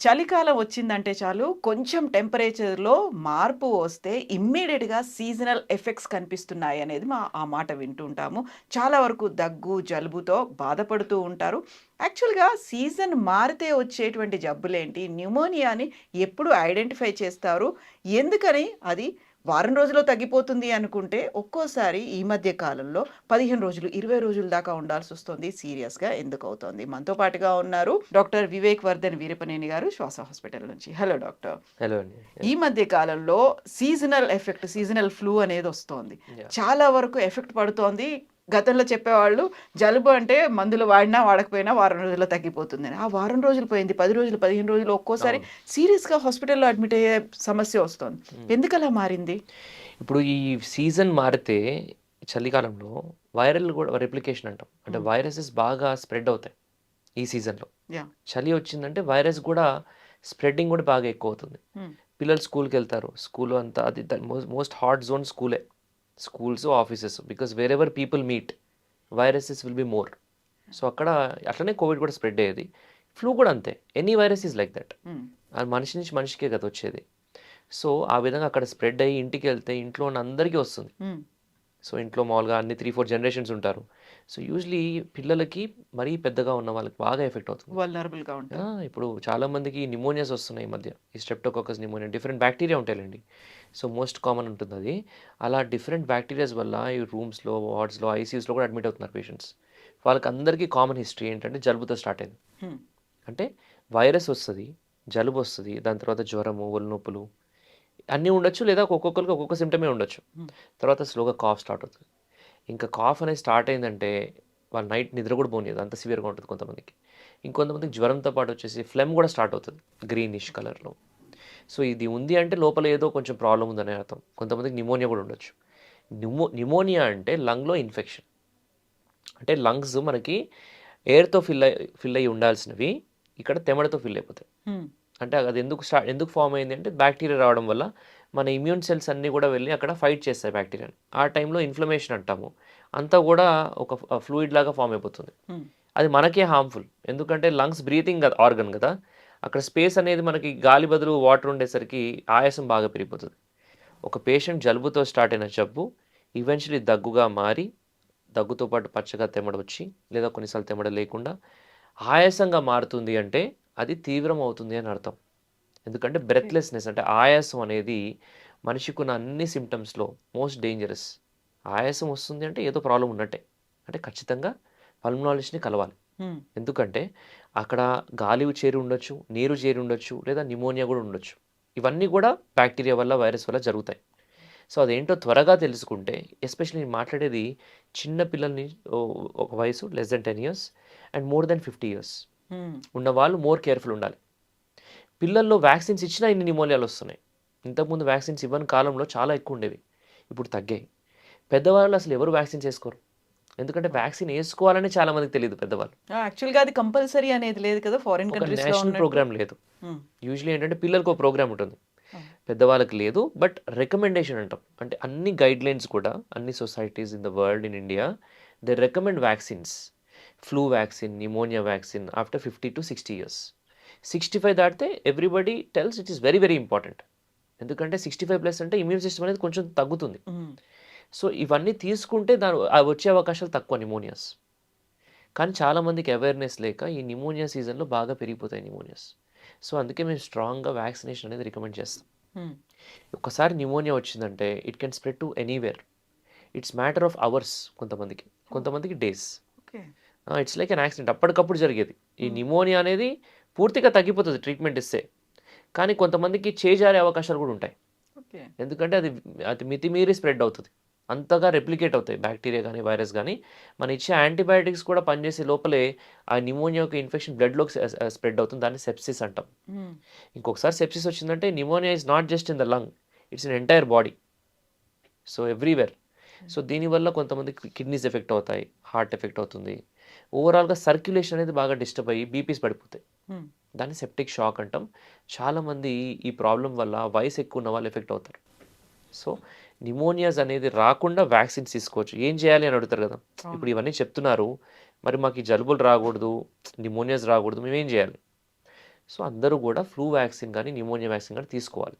చలికాలం వచ్చిందంటే చాలు కొంచెం టెంపరేచర్లో మార్పు వస్తే ఇమ్మీడియట్గా సీజనల్ ఎఫెక్ట్స్ కనిపిస్తున్నాయి అనేది మా ఆ మాట వింటూ ఉంటాము. చాలా వరకు దగ్గు జలుబుతో బాధపడుతూ ఉంటారు. యాక్చువల్గా సీజన్ మారితే వచ్చేటువంటి జబ్బులేంటి? న్యూమోనియాని ఎప్పుడు ఐడెంటిఫై చేస్తారు? ఎందుకని? అది వారం రోజుల్లో తగ్గిపోతుంది అనుకుంటే ఒక్కోసారి ఈ మధ్య కాలంలో పదిహేను రోజులు ఇరవై రోజుల దాకా ఉండాల్సి వస్తుంది. సీరియస్గా ఎందుకు అవుతుంది? మనతో పాటుగా ఉన్నారు డాక్టర్ వివేక్ వర్ధన్ వీరపనేని గారు శ్వాస హాస్పిటల్ నుంచి. Hello doctor. హలో ఈ మధ్య కాలంలో సీజనల్ ఎఫెక్ట్ సీజనల్ ఫ్లూ అనేది వస్తోంది. చాలా వరకు ఎఫెక్ట్ పడుతోంది. గతంలో చెప్పేవాళ్ళు జలుబు అంటే మందులు వాడినా వాడకపోయినా వారం రోజుల్లో తగ్గిపోతుంది అని. ఆ వారం రోజులు పోయింది పది రోజులు పదిహేను రోజులు ఒక్కోసారి సీరియస్గా హాస్పిటల్లో అడ్మిట్ అయ్యే సమస్య వస్తుంది. ఎందుకు అలా మారింది? ఇప్పుడు ఈ సీజన్ మారితే చలికాలంలో వైరల్ కూడా రెప్లికేషన్ అంటాం. అంటే. వైరసెస్ బాగా స్ప్రెడ్ అవుతాయి ఈ సీజన్లో. చలి వచ్చిందంటే వైరస్ కూడా స్ప్రెడ్డింగ్ కూడా బాగా ఎక్కువ అవుతుంది. పిల్లలు స్కూల్కి వెళ్తారు. స్కూల్ అంతా అది మోస్ట్ హాట్ జోన్ స్కూలే. Schools offices because wherever people meet viruses will be more so అక్కడ అట్లనే కోవిడ్ కూడా స్ప్రెడ్ అయ్యేది. ఫ్లూ కూడా అంతే. Any virus is like that Hmm. అది మనిషి నుంచి మనిషికే కదా వచ్చేది. సో ఆ విధంగా అక్కడ స్ప్రెడ్ అయ్యి ఇంటికి వెళ్తే ఇంట్లో ఉన్న అందరికీ వస్తుంది. Hmm. సో ఇంట్లో మామూలుగా అన్ని త్రీ ఫోర్ జనరేషన్స్ ఉంటారు. సో యూజువలీ పిల్లలకి మరీ పెద్దగా ఉన్న వాళ్ళకి బాగా ఎఫెక్ట్ అవుతుంది. Vulnerable గా ఉంటారు. ఆ, ఇప్పుడు చాలా మందికి నిమోనియాస్ వస్తున్నాయి ఈ మధ్య. ఈ స్ట్రెప్టోకోకస్ నిమోనియా డిఫరెంట్ బ్యాక్టీరియా ఉంటాయండి సో మోస్ట్ కామన్ ఉంటుంది అది అలా డిఫరెంట్ బ్యాక్టీరియాస్ వల్ల ఈ రూమ్స్లో వార్డ్స్లో ఐసీయూస్లో కూడా అడ్మిట్ అవుతున్నారు పేషెంట్స్. వాళ్ళకి అందరికీ కామన్ హిస్టరీ ఏంటంటే జలుబుతో స్టార్ట్ అయింది. అంటే వైరస్ వస్తుంది జలుబు వస్తుంది దాని తర్వాత జ్వరము ఒళ్ళు నొప్పులు అన్నీ ఉండొచ్చు లేదా ఒక్కొక్కరికి ఒక్కొక్క సిమ్టమే ఉండొచ్చు. తర్వాత స్లోగా కాఫ్ స్టార్ట్ అవుతుంది. ఇంకా కాఫ్ అనేది స్టార్ట్ అయిందంటే వాళ్ళ నైట్ నిద్ర కూడా పోనీయదు అంత సివియర్గా ఉంటుంది కొంతమందికి. ఇంకొంతమందికి జ్వరంతో పాటు వచ్చేసి ఫ్లెమ్ కూడా స్టార్ట్ అవుతుంది గ్రీనిష్ కలర్లో. సో ఇది ఉంది అంటే లోపల ఏదో కొంచెం ప్రాబ్లం ఉందనే అర్థం. కొంతమందికి నిమోనియా కూడా ఉండొచ్చు. నిమో నిమోనియా అంటే లంగ్లో ఇన్ఫెక్షన్ అంటే లంగ్స్ మనకి ఎయిర్తో ఫిల్ అయి ఫిల్ అయ్యి ఉండాల్సినవి ఇక్కడ తెమడతో ఫిల్ అయిపోతాయి. అంటే అది ఎందుకు స్టార్ట్ ఎందుకు ఫామ్ అయింది అంటే బ్యాక్టీరియా రావడం వల్ల మన ఇమ్యూన్ సెల్స్ అన్నీ కూడా వెళ్ళి అక్కడ ఫైట్ చేస్తాయి బ్యాక్టీరియాని ఆ టైంలో ఇన్ఫ్లమేషన్ అంటాము. అంతా కూడా ఒక ఫ్లూయిడ్ లాగా ఫామ్ అయిపోతుంది. అది మనకే హార్మ్ఫుల్ ఎందుకంటే లంగ్స్ బ్రీతింగ్ ఆర్గన్ కదా. అక్కడ స్పేస్ అనేది మనకి గాలి బదులు వాటర్ ఉండేసరికి ఆయాసం బాగా పెరిగిపోతుంది. ఒక పేషెంట్ జలుబుతో స్టార్ట్ అయిన జబ్బు ఈవెన్చువలీ దగ్గుగా మారి దగ్గుతో పాటు పచ్చగా తెమ్మడ వచ్చి లేదా కొన్నిసార్లు తెమ్మడ లేకుండా ఆయాసంగా మారుతుంది అంటే అది తీవ్రం అవుతుంది అని అర్థం. ఎందుకంటే బ్రెత్లెస్నెస్ అంటే ఆయాసం అనేది మనిషికి ఉన్న అన్ని సిమ్టమ్స్లో మోస్ట్ డేంజరస్. ఆయాసం వస్తుంది అంటే ఏదో ప్రాబ్లం ఉన్నట్టే. అంటే ఖచ్చితంగా పల్మనాలజిస్ట్ని కలవాలి. ఎందుకంటే అక్కడ గాలి చేరి ఉండొచ్చు నీరు చేరి ఉండొచ్చు లేదా నిమోనియా కూడా ఉండొచ్చు. ఇవన్నీ కూడా బ్యాక్టీరియా వల్ల వైరస్ వల్ల జరుగుతాయి. సో అదేంటో త్వరగా తెలుసుకుంటే ఎస్పెషల్లీ నేను మాట్లాడేది చిన్న పిల్లల్ని ఒక వయసు less than ten years and more than fifty years. ఉన్న వాళ్ళు మోర్ కేర్ఫుల్ ఉండాలి. పిల్లల్లో వ్యాక్సిన్స్ ఇచ్చినా ఇన్ని నిమోనియాలు వస్తున్నాయి. ఇంతకుముందు వ్యాక్సిన్స్ ఇవ్వని కాలంలో చాలా ఎక్కువ ఉండేవి. ఇప్పుడు తగ్గాయి. పెద్దవాళ్ళు అసలు ఎవరు వ్యాక్సిన్స్ వేసుకోరు ఎందుకంటే వ్యాక్సిన్ వేసుకోవాలని చాలా మందికి తెలియదు పెద్దవాళ్ళు యాక్చువల్గా అది కంపల్సరీ అనేది లేదు కదా ఫారిన్ కంట్రీస్ నేషనల్. ప్రోగ్రామ్ లేదు Hmm. యూజువలీ ఏంటంటే పిల్లలకు ఒక ప్రోగ్రామ్ ఉంటుంది Hmm. పెద్దవాళ్ళకి లేదు బట్ రికమెండేషన్ అంటాం అంటే అన్ని గైడ్ లైన్స్ కూడా అన్ని societies in the world in India they recommend vaccines flu vaccine pneumonia vaccine after fifty to sixty years sixty five దాటితే everybody tells it is very very important ఎందుకంటే sixty five plus అంటే immune system అనేది కొంచెం తగ్గుతుంది Hmm. So ఇవన్నీ తీసుకుంటే దాని వచ్చే అవకాశాలు తక్కువ నిమోనియాస్. కానీ చాలామందికి అవేర్నెస్ లేక ఈ నిమోనియా సీజన్లో బాగా పెరిగిపోతాయి నిమోనియాస్. సో అందుకే మేము స్ట్రాంగ్గా వ్యాక్సినేషన్ అనేది రికమెండ్ చేస్తాం. ఒక్కసారి నిమోనియా వచ్చిందంటే it can spread to anywhere it's matter of hours కొంతమందికి. కొంతమందికి days. It's like an accident అప్పటికప్పుడు జరిగేది. ఈ నిమోనియా అనేది పూర్తిగా తగ్గిపోతుంది ట్రీట్మెంట్ ఇస్తే కానీ కొంతమందికి చేజారే అవకాశాలు కూడా ఉంటాయి. ఎందుకంటే అది అది మితిమీరి స్ప్రెడ్ అవుతుంది. అంతగా రెప్లికేట్ అవుతాయి. బ్యాక్టీరియా కానీ వైరస్ కానీ మన ఇచ్చే యాంటీబయాటిక్స్ కూడా పనిచేసే లోపలే ఆ నిమోనియా యొక్క ఇన్ఫెక్షన్ బ్లడ్లోకి స్ప్రెడ్ అవుతుంది. దాన్ని సెప్సిస్ అంటాం. ఇంకొకసారి సెప్సిస్ వచ్చిందంటే pneumonia is not just in the lung it's in entire body so everywhere so దీనివల్ల కొంతమంది కిడ్నీస్ ఎఫెక్ట్ అవుతాయి హార్ట్ ఎఫెక్ట్ అవుతుంది. ఓవరాల్గా సర్క్యులేషన్ అనేది బాగా డిస్టర్బ్ అయ్యి బీపీస్ పడిపోతాయి. దాన్ని సెప్టిక్ షాక్ అంటాం. చాలామంది ఈ ప్రాబ్లం వల్ల వయసు ఎక్కువ ఉన్న వాళ్ళు ఎఫెక్ట్ అవుతారు. సో నిమోనియాస్ అనేది రాకుండా వ్యాక్సిన్స్ తీసుకోవచ్చు. ఏం చేయాలి అని అడుగుతారు కదా. ఇప్పుడు ఇవన్నీ చెప్తున్నారు. మరి మాకు ఈ జలుబులు రాకూడదు నిమోనియాస్ రాకూడదు మేమేం చేయాలి? సో అందరూ కూడా ఫ్లూ వ్యాక్సిన్ కానీ నిమోనియా వ్యాక్సిన్ కానీ తీసుకోవాలి.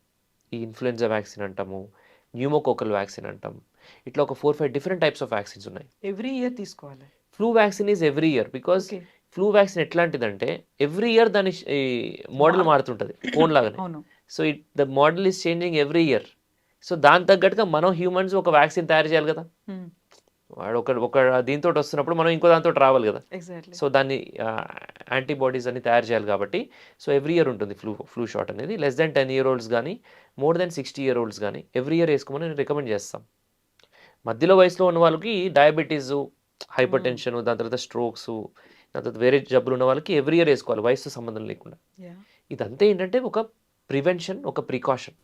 ఈ ఇన్ఫ్లుయెన్జా వ్యాక్సిన్ అంటాము న్యూమోకోకల్ వ్యాక్సిన్ అంటాం. ఇట్లా ఒక four five different types of vaccines ఉన్నాయి. ఎవ్రీ ఇయర్ తీసుకోవాలి. Flu vaccine is every year because flu vaccine ఎట్లాంటిదంటే every year దాని మోడల్ మారు- మారుతుంటుంది ఫోన్ లాగానే. So it the model is changing every year. So దాని తగ్గట్టుగా మనం హ్యూమన్స్ ఒక వ్యాక్సిన్ తయారు చేయాలి కదా. వాడు ఒక ఒక దీంతో వస్తున్నప్పుడు మనం ఇంకో దాంతో రావాలి కదా. ఎగ్జాక్ట్లీ సో దాన్ని యాంటీబాడీస్ అన్ని తయారు చేయాలి కాబట్టి సో ఎవ్రీ ఇయర్ ఉంటుంది ఫ్లూ ఫ్లూ షాట్ అనేది. Less than ten year olds కానీ more than sixty year olds కానీ ఎవ్రీ ఇయర్ వేసుకోమని నేను రికమెండ్ చేస్తాం. మధ్యలో వయసులో ఉన్న వాళ్ళకి డయాబెటీస్ హైపర్ టెన్షన్ దాని తర్వాత స్ట్రోక్స్ దాని తర్వాత వేరే జబ్బులు ఉన్న వాళ్ళకి ఎవ్రీ ఇయర్ వేసుకోవాలి వయసుతో సంబంధం లేకుండా. ఇదంతా ఏంటంటే ఒక ప్రివెన్షన్ ఒక ప్రికాషన్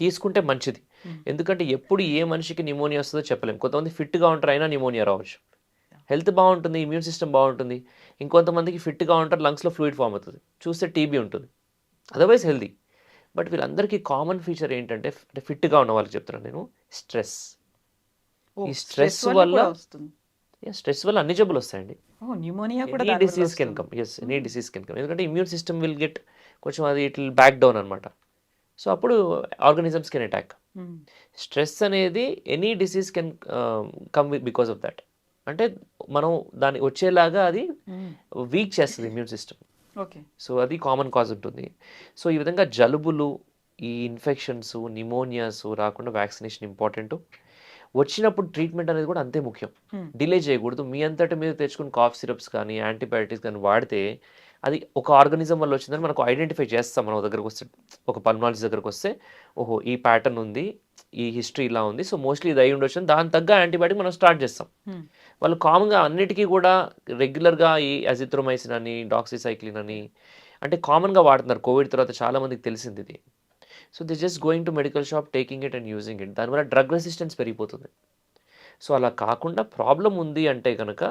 తీసుకుంటే మంచిది. ఎందుకంటే ఎప్పుడు ఏ మనిషికి నిమోనియా వస్తుందో చెప్పలేం. కొంతమంది ఫిట్గా ఉంటారు అయినా నిమోనియా రావచ్చు. హెల్త్ బాగుంటుంది ఇమ్యూన్ సిస్టమ్ బాగుంటుంది. ఇంకొంతమందికి ఫిట్గా ఉంటారు లంగ్స్లో ఫ్లూయిడ్ ఫామ్ అవుతుంది. చూస్తే టీబీ ఉంటుంది. అదర్వైజ్ హెల్దీ బట్ వీళ్ళందరికీ కామన్ ఫీచర్ ఏంటంటే అంటే ఫిట్గా ఉన్న వాళ్ళకి చెప్తున్నాను నేను స్ట్రెస్ ఈ stress వల్ల- వస్తుంది. స్ట్రెస్ వల్ల అన్ని జబ్బులు వస్తాయండి. డిసీజ్ కెన్ వస్తుంది. Come as any disease can come ఎందుకంటే ఇమ్యూన్ సిస్టమ్ విల్ గెట్ కొంచెం అది ఇట్ విల్ బ్యాక్ డౌన్ అనమాట సో అప్పుడు organisms can attack. Hmm. Stress అనేది any disease can come because of that. అంటే మనం దాన్ని వచ్చేలాగా అది మ్మ్. వీక్ చేస్తుంది ఇమ్యూన్ సిస్టమ్ ఓకే. సో అది కామన్ కాజ్ ఉంటుంది. సో ఈ విధంగా జలుబులు ఈ ఇన్ఫెక్షన్స్ నిమోనియాస్ రాకుండా వ్యాక్సినేషన్ ఇంపార్టెంట్. వచ్చినప్పుడు ట్రీట్మెంట్ అనేది కూడా అంతే ముఖ్యం. Hmm. డిలే చేయకూడదు. మీ అంతటి మీరు తెచ్చుకుని కాఫ్ సిరప్స్ కానీ యాంటీబయాటిక్స్ కానీ వాడితే అది ఒక ఆర్గానిజం వల్ల వచ్చిందని మనకు ఐడెంటిఫై చేస్తాం మన దగ్గరకు వస్తే ఒక పల్మాలజీ దగ్గరకు వస్తే ఓహో ఈ ప్యాటర్న్ ఉంది ఈ హిస్టరీ ఇలా ఉంది సో మోస్ట్లీ ఇది అయి ఉండొచ్చు దాని తగ్గ యాంటీబయాటిక్ మనం స్టార్ట్ చేస్తాం. వాళ్ళు కామన్గా అన్నిటికీ కూడా రెగ్యులర్గా ఈ అజిత్రోమైసిన్ అని డాక్సిసైక్లిన్ అని అంటే కామన్గా వాడుతున్నారు. కోవిడ్ తర్వాత చాలా మందికి తెలిసింది ఇది. So the just going to medical shop taking it and using it. దానివల్ల డ్రగ్ రెసిస్టెన్స్ పెరిగిపోతుంది. సో అలా కాకుండా ప్రాబ్లం ఉంది అంటే కనుక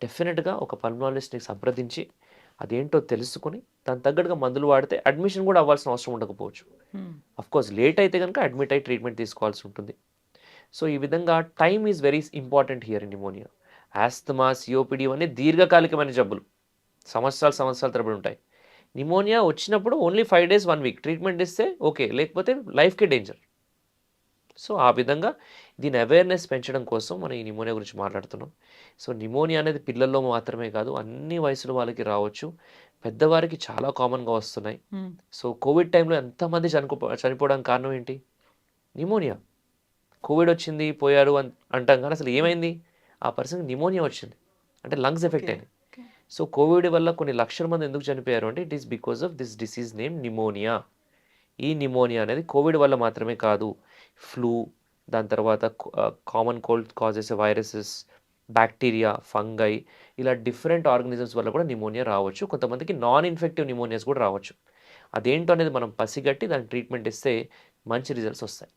డెఫినెట్గా ఒక పల్మాలజిస్ట్ని సంప్రదించి అదేంటో తెలుసుకొని దాని తగ్గట్టుగా మందులు వాడితే అడ్మిషన్ కూడా అవ్వాల్సిన అవసరం ఉండకపోవచ్చు. కోర్స్ లేట్ అయితే కనుక అడ్మిట్ అయ్యి ట్రీట్మెంట్ తీసుకోవాల్సి ఉంటుంది. సో ఈ విధంగా time is very important here in pneumonia asthma COPD ఇవన్నీ దీర్ఘకాలికమైన జబ్బులు. సంవత్సరాలు సంవత్సరాల తరబడి ఉంటాయి. నిమోనియా వచ్చినప్పుడు only five days one week treatment ఇస్తే ఓకే లేకపోతే లైఫ్కి డేంజర్ సో ఆ విధంగా దీని అవేర్నెస్ పెంచడం కోసం మనం ఈ నిమోనియా గురించి మాట్లాడుతున్నాం. సో నిమోనియా అనేది పిల్లల్లో మాత్రమే కాదు అన్ని వయసుల వాళ్ళకి రావచ్చు. పెద్దవారికి చాలా కామన్గా వస్తున్నాయి. సో కోవిడ్ టైంలో ఎంతమంది చనిపో చనిపోవడానికి కారణం ఏంటి? నిమోనియా కోవిడ్ వచ్చింది పోయారు అన్ అంటాం కానీ అసలు ఏమైంది? ఆ పర్సన్కి నిమోనియా వచ్చింది. అంటే లంగ్స్ ఎఫెక్ట్. అయింది. సో కోవిడ్ వల్ల కొన్ని లక్షల మంది ఎందుకు చనిపోయారు అంటే it is because of this disease name pneumonia ఈ నిమోనియా అనేది కోవిడ్ వల్ల మాత్రమే కాదు ఫ్లూ దాని తర్వాత కామన్ కోల్డ్ కాజ్ చేసే వైరసెస్ బ్యాక్టీరియా ఫంగై ఇలా డిఫరెంట్ ఆర్గనిజమ్స్ వల్ల కూడా నిమోనియా రావచ్చు. కొంతమందికి నాన్ ఇన్ఫెక్టివ్ నిమోనియాస్ కూడా రావచ్చు. అదేంటో అనేది మనం పసిగట్టి దానికి ట్రీట్మెంట్ ఇస్తే మంచి రిజల్ట్స్ వస్తాయి.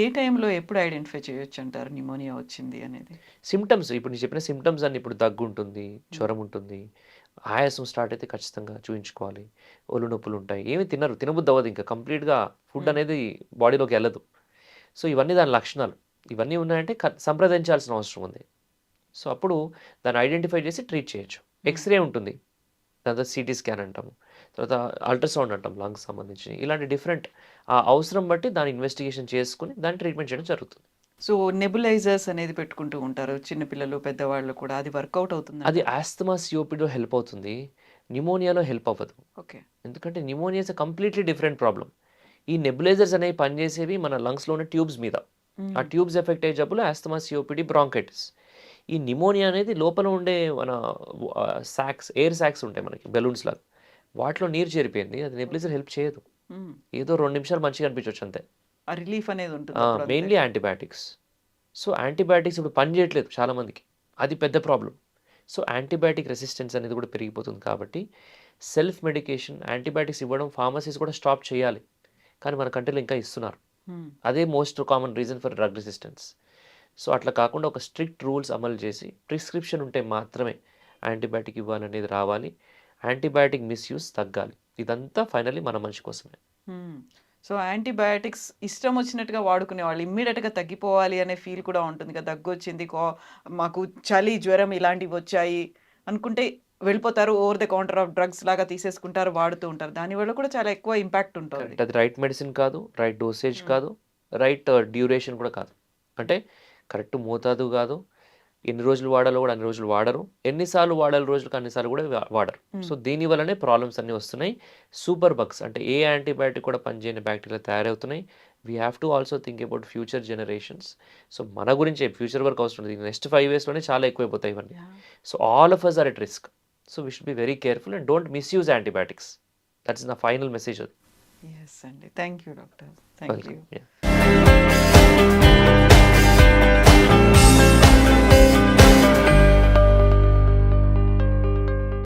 ఏ టైంలో ఎప్పుడు ఐడెంటిఫై చేయొచ్చు అంటారు నిమోనియా వచ్చింది అనేది? సిమ్టమ్స్ ఇప్పుడు నేను చెప్పిన సిమ్టమ్స్ అన్ని ఇప్పుడు దగ్గు ఉంటుంది జ్వరం ఉంటుంది ఆయాసం స్టార్ట్ అయితే ఖచ్చితంగా చూయించుకోవాలి. ఒళ్ళు నొప్పులు ఉంటాయి. ఏమి తినరు తినబుద్ధి అవ్వదు ఇంకా. కంప్లీట్గా ఫుడ్. అనేది బాడీలోకి వెళ్ళదు. సో ఇవన్నీ దాని లక్షణాలు. ఇవన్నీ ఉన్నాయంటే సంప్రదించాల్సిన అవసరం ఉంది. సో అప్పుడు దాన్ని ఐడెంటిఫై చేసి ట్రీట్ చేయొచ్చు. ఎక్స్రే ఉంటుంది. తర్వాత సిటీ స్కాన్ అంటాము. తర్వాత అల్ట్రాసౌండ్ అంటాం లంగ్స్ సంబంధించి. ఇలాంటి డిఫరెంట్ ఆ అవసరం బట్టి దాని ఇన్వెస్టిగేషన్ చేసుకుని దాన్ని ట్రీట్మెంట్ చేయడం జరుగుతుంది. సో నెబులైజర్స్ అనేది పెట్టుకుంటూ ఉంటారు. చిన్నపిల్లలు పెద్దవాళ్ళు కూడా అది వర్కౌట్ అవుతుంది అది ఆస్తమా సిఓపిడిలో హెల్ప్ అవుతుంది. నిమోనియాలో హెల్ప్ అవ్వదు. ఓకే. ఎందుకంటే pneumonia is completely different problem ఈ నెబులైజర్స్ అనేవి పనిచేసేవి మన లంగ్స్లో ఉన్న ట్యూబ్స్ మీద. ఆ ట్యూబ్స్ ఎఫెక్ట్ అయ్యే జబ్బులు ఆస్తమా సిఓపిడి బ్రాంకైటిస్. ఈ నిమోనియా అనేది లోపల ఉండే మన సాక్స్ ఎయిర్ సాక్స్ ఉంటాయి మనకి బెలూన్స్ లాగా. వాటిలో నీరు చేరిపోయింది. అది నెబులైజర్ హెల్ప్ చేయదు. ఏదో రెండు నిమిషాలు మంచిగా అనిపించవచ్చు అంతే. ఆ రిలీఫ్ అనేది ఉంటుంది. మెయిన్లీ యాంటీబయాటిక్స్ సో యాంటీబయాటిక్స్ ఇప్పుడు పని చేయట్లేదు చాలామందికి. అది పెద్ద ప్రాబ్లం సో యాంటీబయాటిక్ రెసిస్టెన్స్ అనేది కూడా పెరిగిపోతుంది కాబట్టి సెల్ఫ్ మెడికేషన్ యాంటీబయాటిక్స్ ఇవ్వడం ఫార్మసీస్ కూడా స్టాప్ చేయాలి. కానీ మన కంట్రీలో ఇంకా ఇస్తున్నారు. మ్మ్. అదే most common reason for drug resistance so అట్లా కాకుండా ఒక స్ట్రిక్ట్ రూల్స్ అమలు చేసి ప్రిస్క్రిప్షన్ ఉంటే మాత్రమే యాంటీబయాటిక్ ఇవ్వాలనేది రావాలి. యాంటీబయాటిక్ మిస్యూస్ తగ్గాలి. ఇదంతా ఫైనల్లీ మన మనిషి కోసమే. మ్మ్. సో యాంటీబయాటిక్స్ ఇష్టం వచ్చినట్టుగా వాడుకునేవాళ్ళు ఇమ్మీడియట్‌గా తగ్గిపోవాలి అనే ఫీల్ కూడా ఉంటుంది కదా! దగ్గొచ్చింది, కో మాకు చలి, జ్వరం ఇలాంటివి వచ్చాయి అనుకుంటే వెళ్ళిపోతారు. Over the counter of drugs లాగా తీసేసుకుంటారు, వాడుతూ ఉంటారు. దానివల్ల కూడా చాలా ఎక్కువ ఇంపాక్ట్ ఉంటుంది. అది రైట్ మెడిసిన్ కాదు, రైట్ డోసేజ్. కాదు, రైట్ డ్యూరేషన్ కూడా కాదు. అంటే కరెక్ట్ మోతాదు కాదు. ఎన్ని రోజులు వాడాలో కూడా అన్ని రోజులు వాడరు. ఎన్ని సార్లు వాడాలి రోజులకు అన్ని సార్లు కూడా వాడరు. సో. దీని వల్లనే ప్రాబ్లమ్స్ అన్నీ వస్తున్నాయి. సూపర్ బగ్స్ అంటే ఏ యాంటీబయాటిక్ కూడా పనిచేయని బ్యాక్టీరియా తయారవుతున్నాయి. We have to also think about future generations. So మన గురించే ఫ్యూచర్ వరకు అవసరం లేదు. నెక్స్ట్ 5 ఇయర్స్‌లోనే చాలా ఎక్కువైపోతాయి ఇవన్నీ. So all of us are at risk. So we should be very careful and don't misuse antibiotics. That is నా ఫైనల్ మెసేజ్ అది. యెస్ అండి. Thank you doctor. Welcome. You.